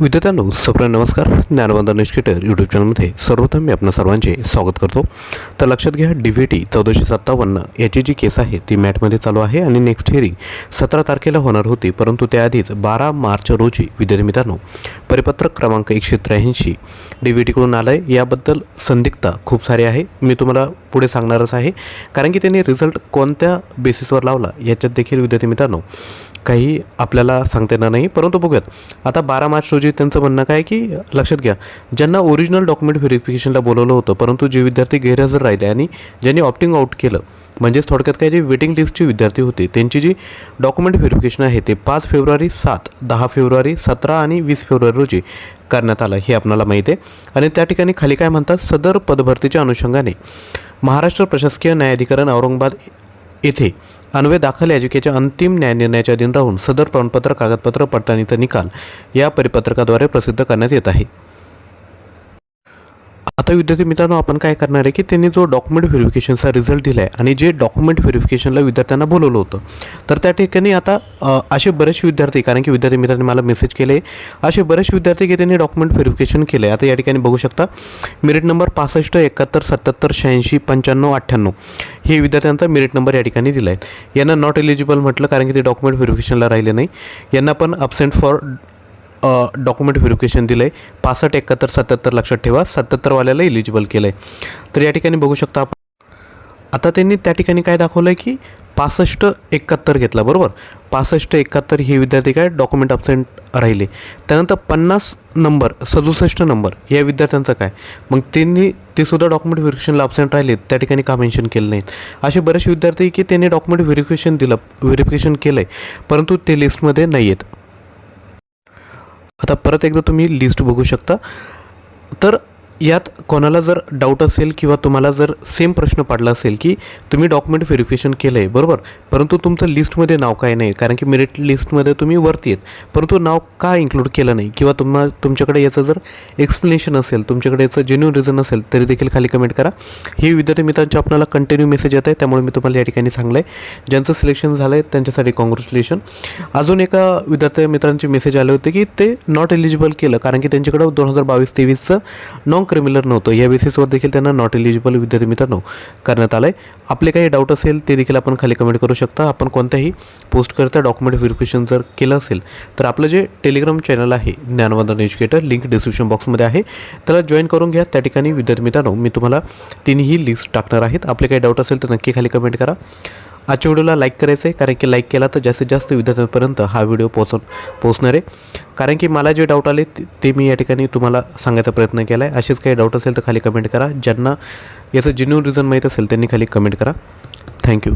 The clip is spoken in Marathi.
विद्यार्थ्यांनो सप्र नमस्कार. ज्ञानवंदन निष्केटर यूट्यूब चॅनलमध्ये सर्वप्रथम मी आपणा सर्वांचे स्वागत करतो. तर लक्षात घ्या डी व्ही टी चौदाशे सत्तावन्न याची जी केस आहे ती मॅटमध्ये चालू आहे आणि नेक्स्ट हिअरिंग सतरा तारखेला होणार होती. परंतु त्याआधीच बारा मार्च रोजी विद्यार्थी मित्रांनो परिपत्रक क्रमांक एकशे त्र्याऐंशी डी व्ही टीकडून आलं आहे याबद्दल संदिग्धता खूप सारी आहे. मी तुम्हाला पुढे सांगणारच आहे. कारण की त्यांनी रिझल्ट कोणत्या बेसिसवर लावला याच्यात देखील विद्यार्थी मित्रांनो काही आपल्याला सांगता येणार नाही. परंतु बघूयात. आता बारा मार्च रोजी त्यांचं म्हणणं काय की लक्षात घ्या ज्यांना ओरिजिनल डॉक्युमेंट व्हेरिफिकेशनला बोलवलं होतं परंतु जे विद्यार्थी गैरहजर राहिले आणि ज्यांनी ऑप्टिंग आउट केलं म्हणजेच थोडक्यात काय जे वेटिंग लिस्टचे विद्यार्थी होते त्यांची जी डॉक्युमेंट व्हेरिफिकेशन आहे ते पाच फेब्रुवारी सात दहा फेब्रुवारी सतरा आणि वीस फेब्रुवारी रोजी करण्यात आलं हे आपल्याला माहिती आहे. आणि त्या ठिकाणी खाली काय म्हणतात सदर पदभरतीच्या अनुषंगाने महाराष्ट्र प्रशासकीय न्यायाधिकरण औरंगाबाद येथे. अन्वय दाखल याचिकेच्या अंतिम न्यायनिर्णयाच्या दिन राहून सदर प्रमाणपत्र कागदपत्र पडताळणीचा निकाल या परिपत्रकाद्वारे प्रसिद्ध करण्यात येत आहे. आता विद्यार्थी मित्रांनो आपण काय करणार आहे की त्यांनी जो डॉक्युमेंट व्हेरिफिकेशनचा रिझल्ट दिला आहे आणि जे डॉक्युमेंट व्हेरिफिकेशनला विद्यार्थ्यांना बोलवलं होतं तर त्या ठिकाणी आता असे बरेचसे विद्यार्थी कारण की विद्यार्थी मित्रांनी मला मेसेज केले असे बरेचसे विद्यार्थी की त्यांनी डॉक्युमेंट व्हेरिफिकेशन केलं आहे आता या ठिकाणी बघू शकता मेरिट नंबर पासष्ट एकाहत्तर सत्याहत्तर शहाऐंशी पंच्याण्णव अठ्ठ्याण्णव हे विद्यार्थ्यांचा मेरिट नंबर या ठिकाणी दिला आहे यांना नॉट एलिजिबल म्हटलं कारण की ते डॉक्युमेंट व्हेरिफिकेशनला राहिले नाही. यांना पण अबसेंट फॉर डॉक्युमेंट व्हेरिफिकेशन दिलं आहे पासष्ट एकाहत्तर सत्याहत्तर लक्षात ठेवा. सत्याहत्तरवाल्याला इलिजिबल केलं आहे तर या ठिकाणी बघू शकता आपण. आता त्यांनी त्या ठिकाणी काय दाखवलं आहे की पासष्ट एकाहत्तर घेतला बरोबर? पासष्ट एकाहत्तर हे विद्यार्थी काय डॉक्युमेंट अब्सेंट राहिले. त्यानंतर पन्नास नंबर सदुसष्ट नंबर या विद्यार्थ्यांचं काय? मग त्यांनी ते सुद्धा डॉक्युमेंट व्हेरिफिकेशनला अब्सेंट राहिले त्या ठिकाणी का मेन्शन केलं नाहीत? असे बरेचसे विद्यार्थी की त्यांनी डॉक्युमेंट व्हेरिफिकेशन दिलं व्हेरिफिकेशन केलं आहे परंतु ते लिस्टमध्ये नाही आहेत आता परत एकदा तुम्ही लिस्ट बघू शकता. तर यात कोणाला जर डाऊट असेल किंवा तुम्हाला जर सेम प्रश्न पडला असेल की तुम्ही डॉक्युमेंट व्हेरिफिकेशन केलं आहे बरोबर? परंतु तुमचं लिस्टमध्ये नाव काय नाही कारण की मेरिट लिस्टमध्ये तुम्ही वरती आहेत. परंतु नाव का इन्क्लूड केलं नाही? किंवा तुम्हा तुमच्याकडे याचं जर एक्सप्लेनेशन असेल तुमच्याकडे याचं जेन्युन रिझन असेल तरी देखील खाली कमेंट करा. हे विद्यार्थी मित्रांचे आपल्याला कंटिन्यू मेसेज येत आहे त्यामुळे मी तुम्हाला या ठिकाणी सांगलं आहे ज्यांचं सिलेक्शन झालं आहे त्यांच्यासाठी कॉंग्रॅच्युलेशन अजून एका विद्यार्थी मित्रांचे मेसेज आले होते की ते नॉट एलिजिबल केलं कारण की त्यांच्याकडं दोन हजार बावीस तेवीसचं नॉन क्रिमिनल नव्हतं. या बेसिसवर देखील त्यांना नॉट एलिजिबल विद्यार्थी मित्रांनो करण्यात आलं आहे आपले काही डाऊट असेल ते देखील आपण खाली कमेंट करू शकता. आपण कोणत्याही पोस्टकरता डॉक्युमेंट व्हेरिफिकेशन जर केलं असेल तर आपलं जे टेलिग्राम चॅनल आहे ज्ञानवंदन एज्युकेटर लिंक डिस्क्रिप्शन बॉक्समध्ये आहे. त्याला जॉईन करून घ्या. त्या ठिकाणी विद्यार्थी मित्रांनो मी तुम्हाला तिन्ही लिस्ट टाकणार आहेत. आपले काही डाऊट असेल तर नक्की खाली कमेंट करा. आजच्या व्हिडिओला लाईक करायचं आहे कारण की लाईक केला तर जास्तीत जास्त विद्यार्थ्यांपर्यंत हा व्हिडिओ पोहोचून पोहोचणार आहे. कारण की मला जे डाऊट आले ते- मी या ठिकाणी तुम्हाला सांगायचा प्रयत्न केला आहे असेच काही डाऊट असेल तर खाली कमेंट करा. ज्यांना याचं जेन्युन रिझन माहीत असेल त्यांनी खाली कमेंट करा. थँक्यू